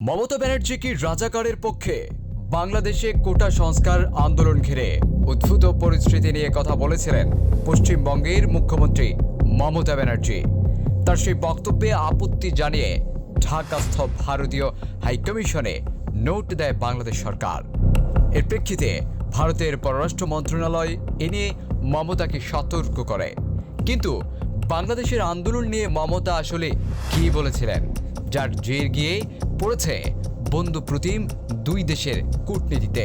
মমতা ব্যানার্জি কি রাজাকারের পক্ষে? বাংলাদেশে কোটা সংস্কার আন্দোলন ঘিরে উদ্ভূত পরিস্থিতি নিয়ে কথা বলেছিলেন পশ্চিমবঙ্গের মুখ্যমন্ত্রী মমতা ব্যানার্জি। তার সেই বক্তব্যে আপত্তি জানিয়ে ঢাকাস্থ ভারতীয় হাইকমিশনে নোট দেয় বাংলাদেশ সরকার। এর প্রেক্ষিতে ভারতের পররাষ্ট্র মন্ত্রণালয় এ নিয়ে মমতাকে সতর্ক করে। কিন্তু বাংলাদেশের আন্দোলন নিয়ে মমতা আসলে কী বলেছিলেন? যার জের গিয়ে পড়েছে বন্ধু প্রতিম দুই দেশের কূটনীতিতে।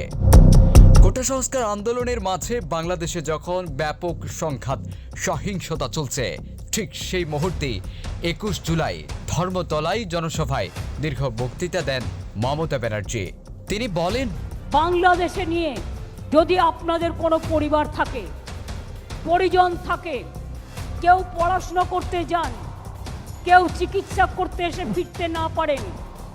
কোটা সংস্কার আন্দোলনের মাঝে বাংলাদেশে যখন ব্যাপক সংঘাত, সহিংসতা চলছে, ঠিক সেই মুহূর্তে একুশ জুলাই ধর্মতলায় জনসভায় দীর্ঘ বক্তৃতা দেন মমতা ব্যানার্জি। তিনি বলেন, বাংলাদেশে নিয়ে যদি আপনাদের কোনো পরিবার থাকে, পরিজন থাকে, কেউ পড়াশোনা করতে যান, কেউ চিকিৎসা করতে এসে ফিরতে না পারেন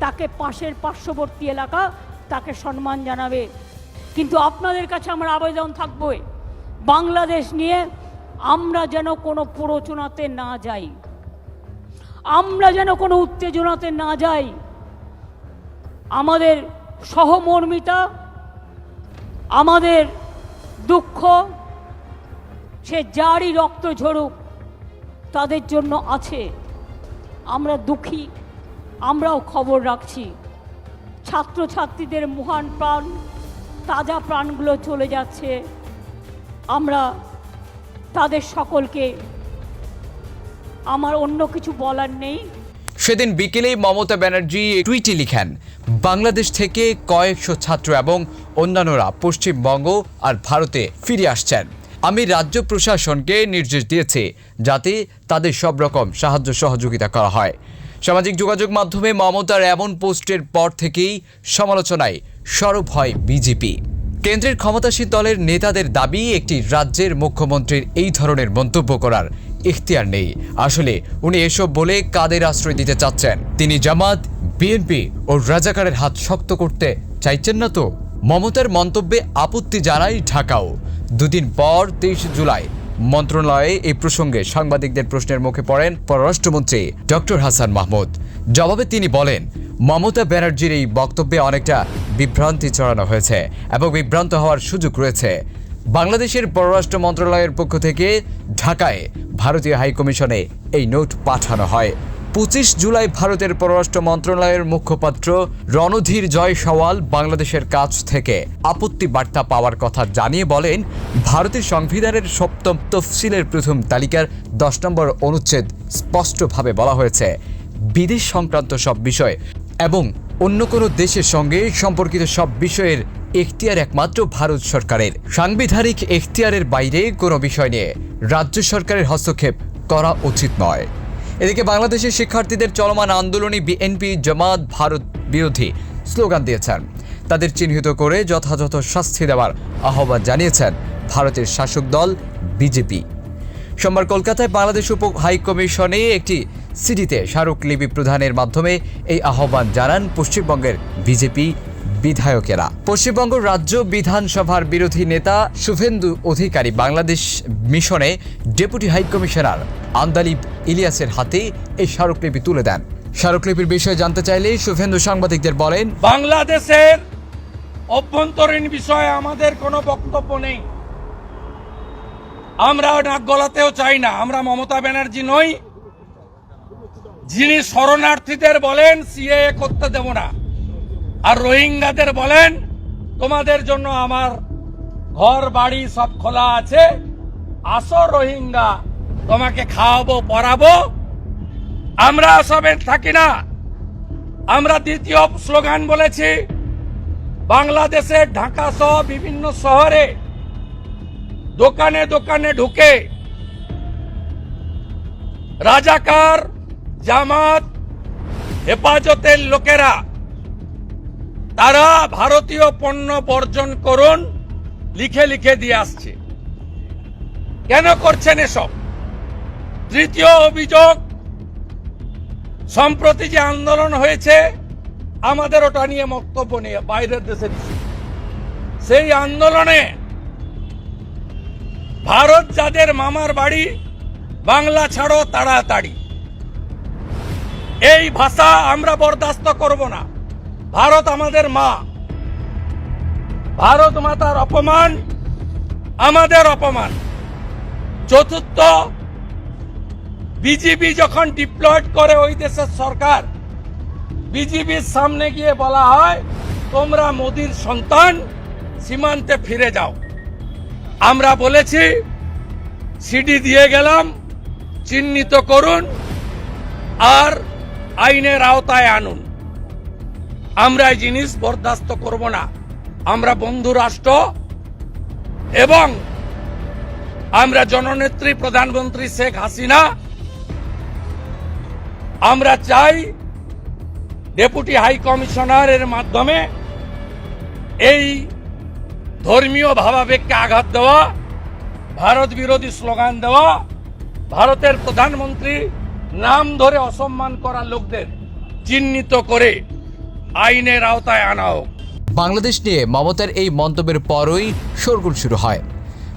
তাকে পাশের পার্শ্ববর্তী এলাকা তাকে সম্মান জানাবে। কিন্তু আপনাদের কাছে আমার আবেদন থাকবে, বাংলাদেশ নিয়ে আমরা যেন কোনো প্ররোচনাতে না যাই। আমরা যেন কোনো উত্তেজনাতে না যাই। আমাদের সহমর্মিতা, আমাদের দুঃখ, সে যারই রক্ত ঝরুক, তাদের জন্য আছে। আমরা দুঃখী। আমরাও খবর রাখছি। ছাত্রছাত্রীদের মহান প্রাণ, তাজা প্রাণগুলো চলে যাচ্ছে। আমরা তাদের সকলকে, আমার অন্য কিছু বলার নেই। সেদিন বিকেলে মমতা ব্যানার্জি টুইটে লিখেন, বাংলাদেশ থেকে কয়েকশো ছাত্র এবং অন্যান্যরা পশ্চিমবঙ্গ আর ভারতে ফিরে আসছেন। আমি রাজ্য প্রশাসনকে নির্দেশ দিয়েছি যাতে তাদের সব রকম সাহায্য সহযোগিতা করা হয়। সামাজিক যোগাযোগ মাধ্যমে মমতার এমন পোস্টের পর থেকেই সমালোচনায় সরব হয় বিজেপি। কেন্দ্রের ক্ষমতাসীন দলের নেতাদের দাবি, একটি রাজ্যের মুখ্যমন্ত্রীর এই ধরনের মন্তব্য করার ইখতিয়ার নেই। আসলে উনি এসব বলে কাদের আশ্রয় দিতে চাচ্ছেন? তিনি জামাত, বিএনপি ও রাজাকারের হাত শক্ত করতে চাইছেন না তো? মমতার মন্তব্যে আপত্তি জানায় ঢাকাও। দুদিন পর তেইশ জুলাই মন্ত্রণালয়ে এই প্রসঙ্গে সাংবাদিকদের প্রশ্নের মুখে পড়েন পররাষ্ট্রমন্ত্রী ডক্টর হাসান মাহমুদ। জবাবে তিনি বলেন, মমতা ব্যানার্জির এই বক্তব্যে অনেকটা বিভ্রান্তি ছড়ানো হয়েছে এবং বিভ্রান্ত হওয়ার সুযোগ রয়েছে। বাংলাদেশের পররাষ্ট্র মন্ত্রণালয়ের পক্ষ থেকে ঢাকায় ভারতীয় হাইকমিশনে এই নোট পাঠানো হয়। পঁচিশ জুলাই ভারতের পররাষ্ট্র মন্ত্রণালয়ের মুখপাত্র রণধীর জয় সওয়াল বাংলাদেশের কাছ থেকে আপত্তি বার্তা পাওয়ার কথা জানিয়ে বলেন, ভারতের সংবিধানের সপ্তম তফসিলের প্রথম তালিকার দশ নম্বর অনুচ্ছেদ স্পষ্টভাবে বলা হয়েছে, বিদেশ সংক্রান্ত সব বিষয় এবং অন্য কোনো দেশের সঙ্গে সম্পর্কিত সব বিষয়ের এখতিয়ার একমাত্র ভারত সরকারের। সাংবিধানিক এখতিয়ারের বাইরে কোনো বিষয় নিয়ে রাজ্য সরকারের হস্তক্ষেপ করা উচিত নয়। এদিকে বাংলাদেশের শিক্ষার্থীদের চলমান আন্দোলনে বিএনপি, জামাত, ভারত বিরোধী স্লোগান দিয়েছেন। তাদের চিহ্নিত করে যথাযথ শাস্তি দেওয়ার আহ্বান জানিয়েছেন ভারতের শাসক দল বিজেপি। সোমবার কলকাতায় বাংলাদেশ উপ হাইকমিশনে একটি সিডিতে স্মারকলিপি প্রদানের মাধ্যমে এই আহ্বান জানান পশ্চিমবঙ্গের বিজেপি বিধায়কেরা। পশ্চিমবঙ্গ রাজ্য বিধানসভার বিরোধী নেতা শুভেন্দু অধিকারী বাংলাদেশ মিশনে ডেপুটি হাইকমিশনার আন্দালিব ইলিয়াসের হাতে এই স্মারকলিপি তুলে দেন। স্মারকলিপির বিষয়ে জানতে চাইলে শুভেন্দু সাংবাদিকদের বলেন, বাংলাদেশের অভ্যন্তরীণ বিষয়ে আমাদের কোনো বক্তব্য নেই। আমরা নাক গলাতেও চাই না, আমরা মমতা ব্যানার্জি নই। যিনি শরণার্থীদের বলেন সিএ করতে দেব না। আর রোহিঙ্গাদের বলেন, তোমাদের জন্য আমার ঘর, বাড়ি সব খোলা আছে। আসো রোহিঙ্গা, তোমাকে খাওয়াবো পরাবো আমরা সবে থাকি না। আমরা দ্বিতীয় স্লোগান বলেছি বাংলাদেশের ঢাকা সহ বিভিন্ন শহরে দোকানে দোকানে ঢুকে রাজাকার, জামাত, হেফাজতের লোকেরা তারা ভারতীয় পণ্য বর্জন করুন, লিখে লিখে দিয়ে আসছে। কেন করছেন এসব? তৃতীয় অভিযোগ, সম্প্রতি যে আন্দোলন হয়েছে, আমাদের ওটা নিয়ে বক্তব্য নিয়ে বাইরের দেশে সেই আন্দোলনে ভারত যাদের মামার বাড়ি, বাংলা ছাড়ো তাড়াতাড়ি। এই ভাষা আমরা বরদাস্ত করব না। ভারত আমাদের মা। ভারত মাতার অপমান, আমাদের অপমান। চতুর্থ বিজেপি যখন ডিপ্লয়েড করে ওই দেশের সরকার বিজেপির সামনে গিয়ে বলা হয়, তোমরা মোদির সন্তান, সীমান্তে ফিরে যাও। আমরা বলেছি, সিডি দিয়ে গেলাম, চিহ্নিত করুন, আর আইনের আওতায় আনুন। আমরা এই জিনিস বরদাস্ত করব না। আমরা বন্ধু রাষ্ট্র এবং আমরা জননেত্রী প্রধানমন্ত্রী শেখ হাসিনা। আমরা চাই ডেপুটি হাই কমিশনারের মাধ্যমে এই ধর্মীয় ভাবাবেগকে আঘাত দেওয়া, ভারত বিরোধী স্লোগান দেওয়া, ভারতের প্রধানমন্ত্রী নাম ধরে অসম্মান করা লোকদের চিহ্নিত করে আইনের আওতায় আনা হোক বাংলাদেশ নিয়ে মমতার এই মন্তব্যের পরই শোরগোল শুরু হয়।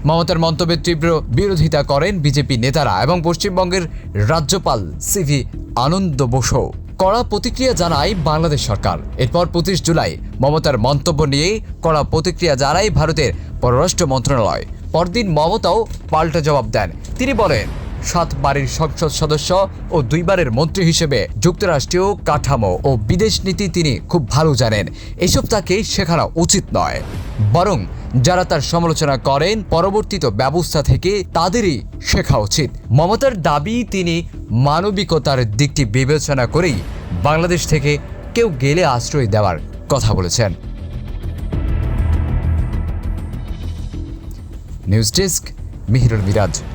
মমতার মন্তব্যের তীব্র বিরোধিতা করেন বিজেপি নেতারা এবং পশ্চিমবঙ্গের রাজ্যপাল সিভি আনন্দ বসু। কড়া প্রতিক্রিয়া জানায় বাংলাদেশ সরকার। এরপর পঁচিশ জুলাই মমতার মন্তব্য নিয়ে কড়া প্রতিক্রিয়া জানায় ভারতের পররাষ্ট্র মন্ত্রণালয়। পরদিন মমতাও পাল্টা জবাব দেন। তিনি বলেন সাতবারের সংসদ সদস্য ও দুইবারের মন্ত্রী হিসেবে যুক্তরাষ্ট্রীয় কাঠামো ও বিদেশ নীতি তিনি খুব ভালো জানেন। এসব তাকে শেখানো উচিত নয়। বরং যারা তার সমালোচনা করেন, পরবর্তীত ব্যবস্থা থেকে তাদেরই শেখা উচিত। মমতার দাবি তিনি মানবিকতার দিকটি বিবেচনা করেই বাংলাদেশ থেকে কেউ গেলে আশ্রয় দেওয়ার কথা বলেছেন। News desk, Mihirul Miraj.